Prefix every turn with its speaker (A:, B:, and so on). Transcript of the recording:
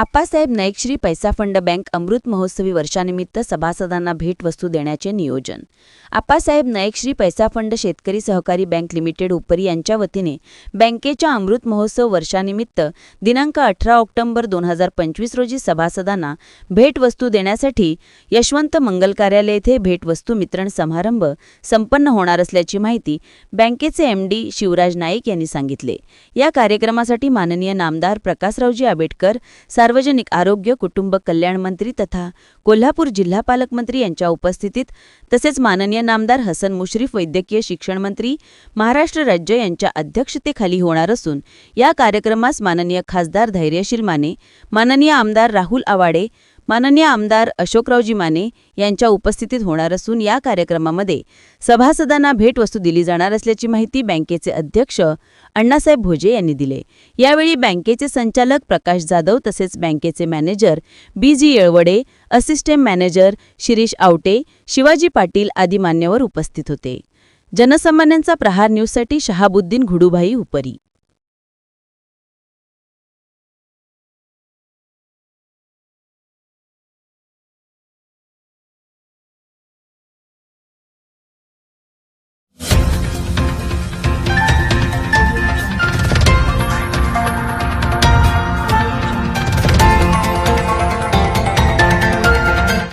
A: आप्पासाहेब नाईकश्री पैसा fund bank अमृत महोत्सवी वर्षानिमित्त सभासदांना भेटवस्तू देण्याचे नियोजन. आप्पासाहेब नाईकश्री पैसा फंड शेतकरी सहकारी बँक लिमिटेड उपरी यांच्या वतीने बँकेच्या अमृत महोत्सव वर्षानिमित्त दिनांक अठरा ऑक्टोबर दोन हजार पंचवीस रोजी सभासदांना भेटवस्तू देण्यासाठी यशवंत मंगल कार्यालय येथे भेटवस्तू वितरण समारंभ संपन्न होणार असल्याची माहिती बँकेचे एमडी शिवराज नाईक यांनी सांगितले. या कार्यक्रमासाठी माननीय नामदार प्रकाशरावजी आंबेडकर सार्वजनिक सार्वजनिक आरोग्य कुटुंब कल्याण मंत्री तथा कोल्हापूर जिल्हा पालकमंत्री यांच्या उपस्थितीत तसेच माननीय नामदार हसन मुश्रीफ वैद्यकीय शिक्षण मंत्री महाराष्ट्र राज्य यांच्या अध्यक्षतेखाली होणार असून या कार्यक्रमास माननीय खासदार धैर्यशील माने माननीय आमदार राहुल आवाडे माननीय आमदार अशोकरावजी माने यांच्या उपस्थितीत होणार असून या कार्यक्रमामध्ये सभासदांना भेटवस्तू दिली जाणार असल्याची माहिती बँकेचे अध्यक्ष अण्णासाहेब भोजे यांनी दिले. यावेळी बँकेचे संचालक प्रकाश जाधव तसेच बँकेचे manager B G Yelavade assistant manager Shirish Awate Shivaji Patil आदी मान्यवर उपस्थित होते. जनसामान्यांचा प्रहार न्यूजसाठी शहाबुद्दीन घुडूभाई उपरी